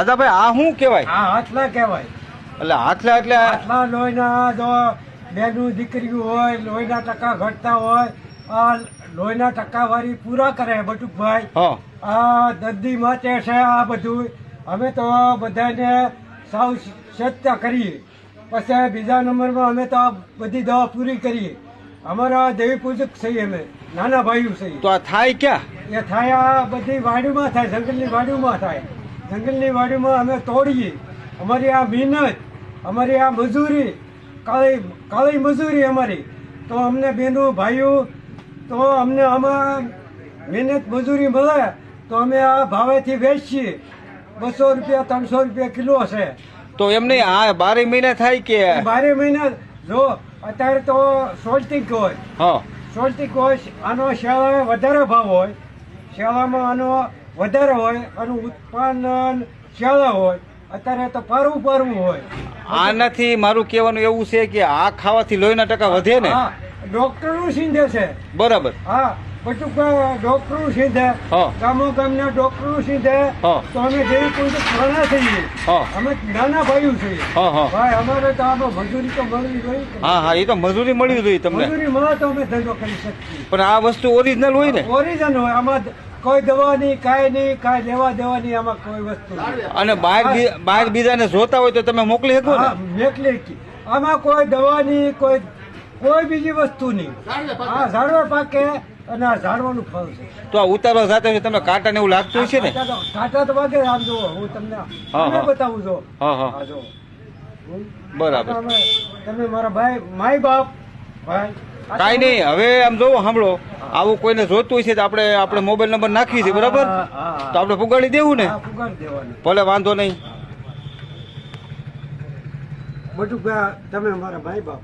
આદાભાઈ આ શું કહેવાય? આ હાથલા કહેવાય. એટલે હાથલા એટલે હાથલા લોહીના જો બેનું દીકરીઓ હોય લોહીના ટકા ઘટતા હોય લોહીના ટકાવારી પૂરા કરે બટુકભાઈ. હા. આ દર્દી માટે છે આ બધું. અમે તો બધાને સાવ સત્ય કરીએ. પછી બીજા નંબરમાં અમે તો આ બધી દવા પૂરી કરીએ. અમારા દેવી પૂજક છીએ અમે. નાના ભાઈઓ છીએ. તો આ થાય ક્યાં? એ થાય આ બધી વાડીમાં થાય જંગલની વાડીમાં થાય. જંગલની વાડીમાં અમે તોડીએ. અમારી આ મહેનત અમારી આ મજૂરી કાળી કાળી મજૂરી અમારી. તો અમને બહેનો ભાઈઓ તો અમને આમાં મહેનત મજૂરી મળે તો અમે આ ભાવેથી વેચીએ. બસો રૂપિયા ત્રણસો રૂપિયા કિલો છે તો એમને આ બારે મહિના થાય કે? બારે મહિના જો અત્યારે તો સોલ્ટિક હોય. હા. સોલ્ટિક હોય આનો શિયાળામાં વધારે ભાવ હોય. શિયાળામાં આનો વધારે હોય અને ઉત્પાદન શાળા હોય અત્યારે તો પારવું પારવું હોય. આનાથી મારું કહેવાનું એવું છે કે આ ખાવાથી લોહીના ટકા વધે ને? હા ડોક્ટરનું સિંધે છે. બરાબર. હા બધું ડોક્ટરનું સિંધે. હા. ગામો ગામના ડોક્ટરો સિંધે. હા. તો અમે જેવી કોઈ ઘણા થઈએ હા. અમે નાના ભાઈઓ છીએ. હા, હા. ભાઈ અમારે તો આમાં મજૂરી તો મળવી જોઈએ હા હા એ તો મજૂરી મળવી જોઈએ તમને. મજૂરી મળે તો અમે ધંધો કરી શકીએ. પણ આ વસ્તુ ઓરિજિનલ હોય ને? ઓરિજિનલ હોય આમાં કોઈ દવા નહીં કાંઈ નહીં કાંઈ લેવા દેવાની આમાં કોઈ વસ્તુ. અને બહાર બહાર બીજાને જોતા હોય તો તમે મોકલી શકો ને? મેકલી આમાં કોઈ દવા નહીં કોઈ કોઈ બીજી વસ્તુ નહીં. આ ઝાડવા પાકે અને આ ઝાડવાનું ફળ છે. તો આ ઉતારવા સાથે તમને કાંટા ને એવું લાગતું છે ને? કાંટા તો- વાગે આમ જુઓ હું તમને બતાવું છું હા. બરાબર. તમે મારા ભાઈ માય બાપ ભાઈ કાંઈ નહીં હવે આમ જોવો સાંભળો. આવું કોઈને જોતું હોય છે તો આપણે આપણે મોબાઈલ નંબર નાખીએ છીએ બરાબર. તો આપણે પુગાડી દેવું ને? ભલે વાંધો નહીં. બધું તમે મારા ભાઈ બાપ?